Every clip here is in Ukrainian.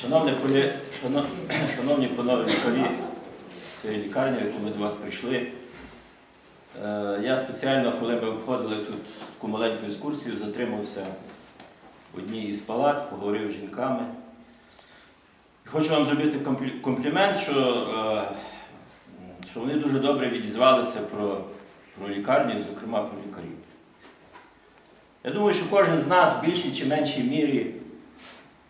Шановні, полі... Шановні панове лікарі цієї лікарні, в яку ми до вас прийшли, е, я спеціально, коли ми обходили тут таку маленьку екскурсію, затримався в одній із палат, поговорив з жінками. Хочу вам зробити комплімент, що, е, що вони дуже добре відізвалися про, про лікарню, зокрема про лікарів. Я думаю, що кожен з нас в більшій чи меншій мірі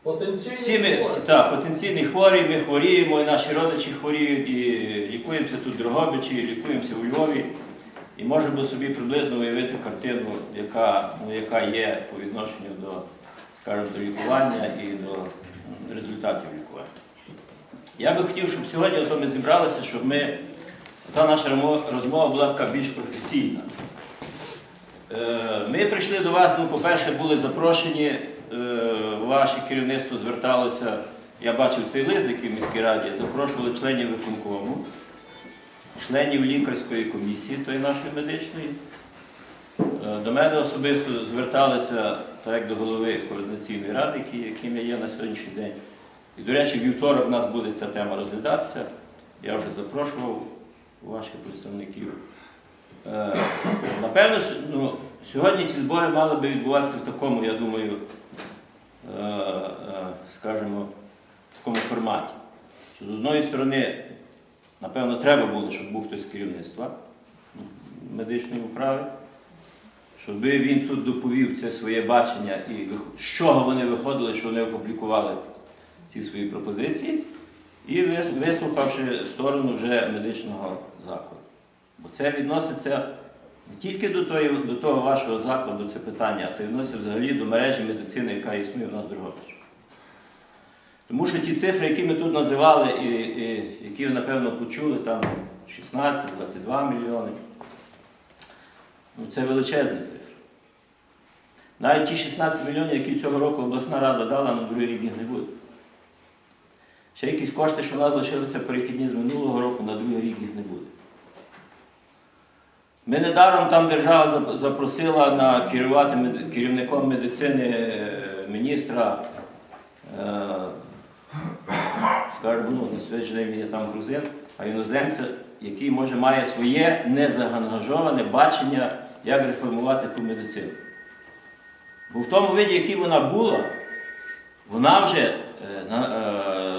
Потенційні всі ми всі, та, потенційні хворі, ми хворіємо, і наші родичі хворіють, і лікуємося тут в Дрогобичі, і лікуємося у Львові. І можемо собі приблизно уявити картину, яка, ну, яка є по відношенню до, скажімо, до лікування і до результатів лікування. Я би хотів, щоб сьогодні ото ми зібралися, щоб ми, та наша розмова- розмова була така більш професійна. Е, Ми прийшли до вас, ну, по-перше, були запрошені, е, ваше керівництво зверталося, я бачив цей лист, який в міській раді, запрошували членів виконкому, членів лікарської комісії, тої нашої медичної. Е, До мене особисто зверталися, так як до голови координаційної ради, яким я є на сьогоднішній день. І, до речі, вівторок у нас буде ця тема розглядатися. Я вже запрошував ваших представників. Е, Напевно, ну, сьогодні ці збори мали би відбуватися в такому, я думаю, скажімо, в такому форматі. Що з одної сторони, напевно, треба було, щоб був хтось з керівництва медичної управи, щоб він тут доповів це своє бачення і з чого вони виходили, що вони опублікували ці свої пропозиції, і вислухавши сторону вже медичного закладу. Бо це відноситься не тільки до, тої, до того вашого закладу, це питання, а це відноситься взагалі до мережі медицини, яка існує в нас в Дрогобичі. Тому що ті цифри, які ми тут називали, і, і які ви, напевно, почули, там 16-22 мільйони, ну, це величезні цифри. Навіть ті 16 мільйонів, які цього року обласна рада дала, на другий рік їх не буде. Ще якісь кошти, що у нас лишилися перехідні з минулого року, на другий рік їх не буде. Ми недаром там держава запросила на керувати керівником медицини е, міністра, е, скажімо, ну, день там грузин, а іноземця, який може має своє незаангажоване бачення, як реформувати ту медицину. Бо в тому виді, який вона була, вона вже е,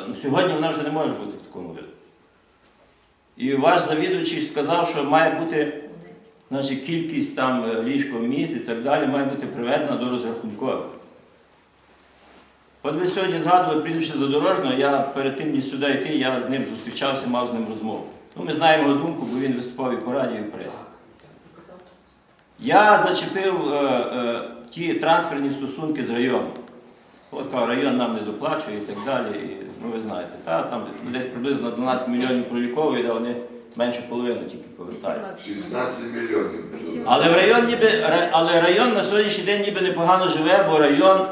ну, сьогодні вона вже не може бути в такому виді. І ваш завідувачий сказав, що має бути значить, кількість там е, ліжко місць і так далі має бути приведена до розрахункових. От ви сьогодні згадували прізвище Задорожного, я перед тим ніж сюди йти, я з ним зустрічався, мав з ним розмову. Ну, ми знаємо його думку, бо він виступав і по радіо, і в пресі. Я зачепив е, е, ті трансферні стосунки з районом. От кажу, район нам не доплачує і так далі. І, ну ви знаєте, та, там десь приблизно 12 мільйонів проліковують, а вони менше половину тільки повертають. 16 мільйонів. Але в район ніби, але район на сьогоднішній день ніби непогано живе, бо район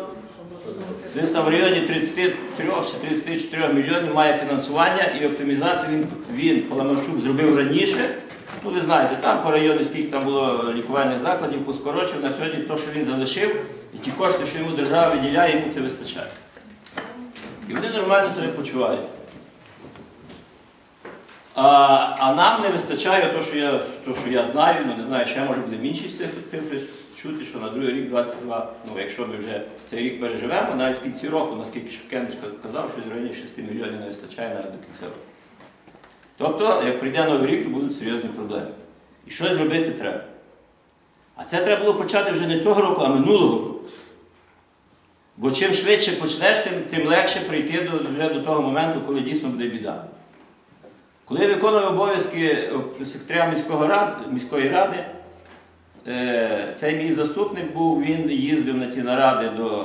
десь там в районі 33 чи 34 мільйонів має фінансування і оптимізацію він, він Паламарчук зробив раніше. Ну ви знаєте, там по району скільки там було лікувальних закладів, поскорочив на сьогодні те, що він залишив, і ті кошти, що йому держава виділяє, йому це вистачає. І вони нормально себе почувають. А, нам не вистачає то, що я, то, що я знаю, ну не знаю, ще може буде інші цифри, цифри чути, що на другий рік 22, ну якщо ми вже цей рік переживемо, навіть в кінці року, наскільки Шевкенич казав, що в районі 6 мільйонів не вистачає навіть до кінця року. Тобто, як прийде новий рік, то будуть серйозні проблеми. І щось зробити треба. А це треба було почати вже не цього року, а минулого року. Бо чим швидше почнеш, тим, тим легше прийти до, вже до того моменту, коли дійсно буде біда. Коли я виконував обов'язки секретаря міського рад, міської ради, е, цей мій заступник був, він їздив на ті наради до е,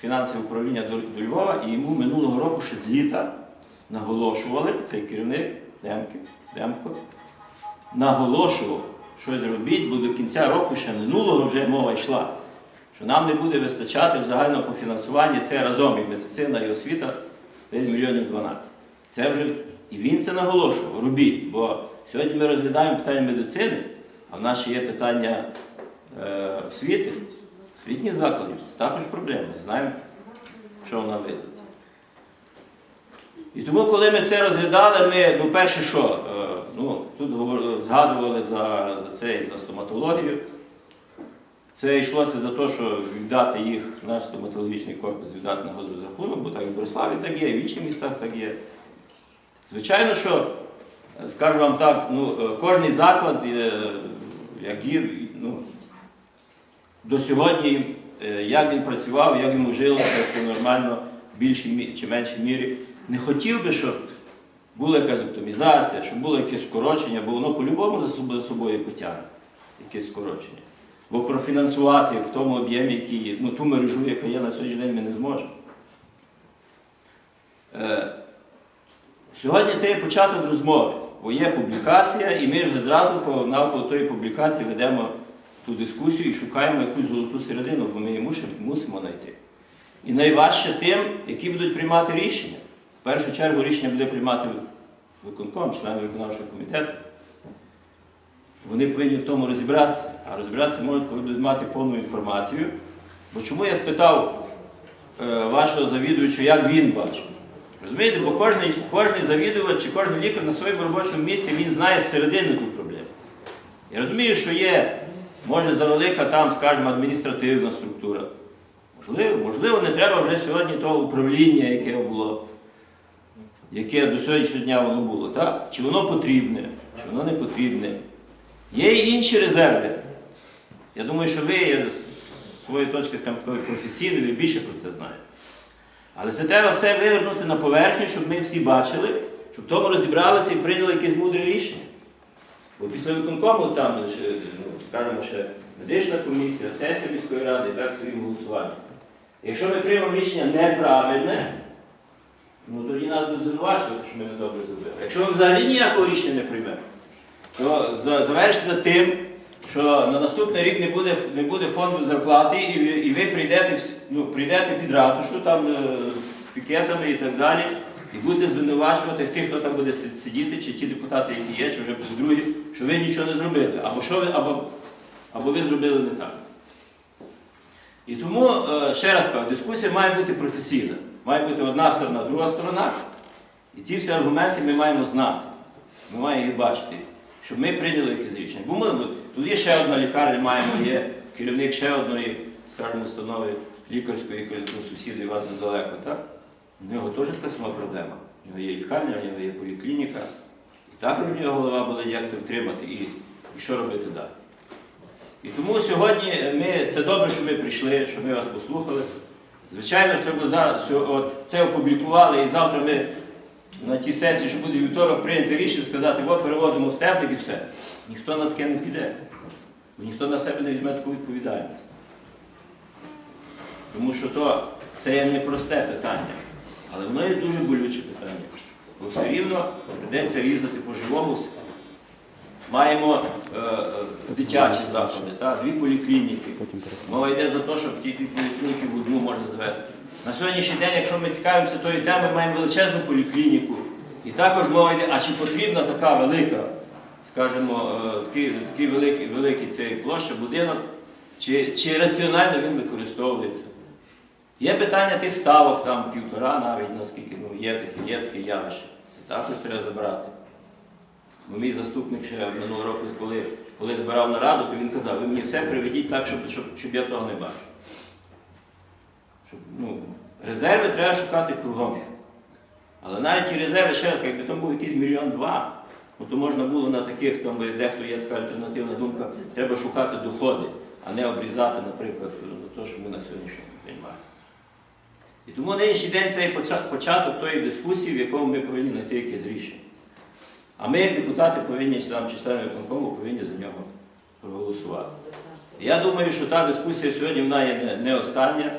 фінансового управління до, Львова, і йому минулого року ще з літа наголошували, цей керівник Демки, Демко, наголошував, щось робіть, бо до кінця року ще минулого вже мова йшла, що нам не буде вистачати в загальному по фінансуванні, це разом і медицина, і освіта, десь мільйонів 12. Це вже і він це наголошував, робіть. Бо сьогодні ми розглядаємо питання медицини, а в нас ще є питання е, освіти, освітніх закладів. Це також проблема. Знаємо, що вона видиться. І тому, коли ми це розглядали, ми, ну, перше, що, е, ну, тут згадували за, за це, за стоматологію. Це йшлося за те, що віддати їх, наш стоматологічний корпус віддати на розрахунок, бо так і в Бориславі так є, і в інших містах так є. Звичайно, що, е, скажу вам так, ну, е, кожний заклад, е, як є, ну, до сьогодні, як він працював, як йому жилося, якщо нормально, в більшій чи меншій мірі, не хотів би, щоб була якась оптимізація, щоб було якесь скорочення, бо воно по-любому за собою, потягне якесь скорочення. Бо профінансувати в тому об'ємі, який є, ну ту мережу, яка є на сьогоднішній день, ми не зможемо. Сьогодні це є початок розмови, бо є публікація, і ми вже зразу навколо тої публікації ведемо ту дискусію і шукаємо якусь золоту середину, бо ми її мусимо, мусимо знайти. І найважче тим, які будуть приймати рішення. В першу чергу рішення буде приймати виконком, члени виконавчого комітету. Вони повинні в тому розібратися. А розібратися можуть, коли будуть мати повну інформацію. Бо чому я спитав е, вашого завідувача, як він бачив? Розумієте, бо кожний, кожний завідувач чи кожен лікар на своєму робочому місці він знає з середини ту проблему. Я розумію, що є, може, завелика там, скажімо, адміністративна структура. Можливо, можливо, не треба вже сьогодні того управління, яке було, яке до сьогоднішнього дня воно було. Так? Чи воно потрібне, чи воно не потрібне. Є і інші резерви. Я думаю, що ви з своєї точки скажімо, професійної, ви більше про це знаєте. Але це треба все вивернути на поверхню, щоб ми всі бачили, щоб в тому розібралися і прийняли якесь мудре рішення. Бо після виконкому там, ще, ну, скажімо, ще медична комісія, сесія міської ради і так своїм голосуванням. Якщо ми приймемо рішення неправильне, ну тоді нас будуть звинувачувати, що ми не добре зробили. Якщо ми взагалі ніякого рішення не приймемо, то за- завершиться тим, що на наступний рік не буде, не буде фонду зарплати, і, і ви прийдете, ну, прийдете під ратушу там, е, з пікетами і так далі, і будете звинувачувати тих, хто там буде сидіти, чи ті депутати, які є, чи вже другі, що ви нічого не зробили. Або, що ви, або, або ви зробили не так. І тому, е, ще раз кажу, дискусія має бути професійна. Має бути одна сторона, друга сторона. І ці всі аргументи ми маємо знати. Ми маємо їх бачити, щоб ми прийняли якесь рішення. Бо ми, тут є ще одна лікарня, маємо, є керівник ще одної, скажімо, установи лікарської, яка у вас недалеко, так? У нього теж така сама проблема. У нього є лікарня, у нього є поліклініка. І також у нього голова буде, як це втримати і, і що робити далі. І тому сьогодні ми, це добре, що ми прийшли, що ми вас послухали. Звичайно, ми зараз це опублікували, і завтра ми на тій сесії, що буде вівторок, прийняти рішення, сказати, от переводимо в стебник і все. Ніхто на таке не піде. Бо ніхто на себе не візьме таку відповідальність. Тому що то, це є непросте питання, але воно є дуже болюче питання. Бо все рівно прийдеться різати по-живому. Маємо е, е, дитячі заклади, та, дві поліклініки. Мова йде за те, щоб ті дві поліклініки в одну можна звести. На сьогоднішній день, якщо ми цікавимося тою темою, маємо величезну поліклініку. І також мова йде, а чи потрібна така велика, скажімо, е, такий, такий великий, великий цей площа, будинок, чи, чи раціонально він використовується. Є питання тих ставок, там півтора навіть, наскільки ну, є таке, є таке явище. Це також треба забрати. Бо мій заступник ще минулого року, коли, коли збирав нараду, то він казав, ви мені все приведіть так, щоб, щоб, щоб я того не бачив. Щоб, ну, резерви треба шукати кругом. Але навіть ті резерви, ще раз, якби там був якийсь мільйон два, ну, то можна було на таких, там, дехто є така альтернативна думка, треба шукати доходи, а не обрізати, наприклад, те, що ми на сьогоднішній день маємо. І тому нинішній день це початок тої дискусії, в якому ми повинні знайти якесь рішення. А ми, як депутати, повинні члени виконкому, повинні за нього проголосувати. Я думаю, що та дискусія сьогодні вона є не, остання,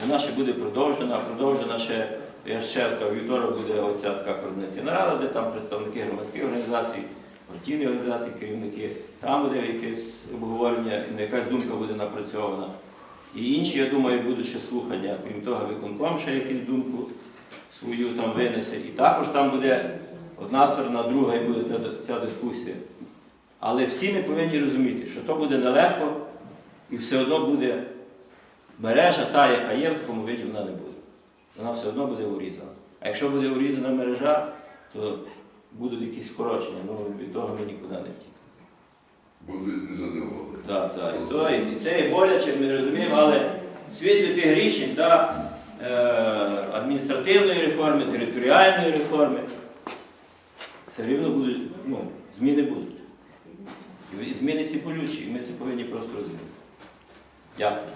вона ще буде продовжена, продовжена ще, я ще раз вівторок буде оця така координаційна нарада, де там представники громадських організацій, партійні організації, керівники, там буде якесь обговорення, якась думка буде напрацьована. І інші, я думаю, будуть ще слухання, крім того, виконком ще якусь думку свою там винесе. І також там буде одна сторона, друга і буде ця дискусія. Але всі ми повинні розуміти, що то буде нелегко і все одно буде мережа та, яка є, в такому виді вона не буде. Вона все одно буде урізана. А якщо буде урізана мережа, то будуть якісь скорочення. Ну, від того ми нікуди не втікнемо. Були незадоволені. Так, так. І, то, і це і боляче, ми розуміємо, але світлі тих рішень та е, адміністративної реформи, територіальної реформи, все рівно будуть, ну, зміни будуть. І зміни ці болючі, і ми це повинні просто розуміти. Дякую.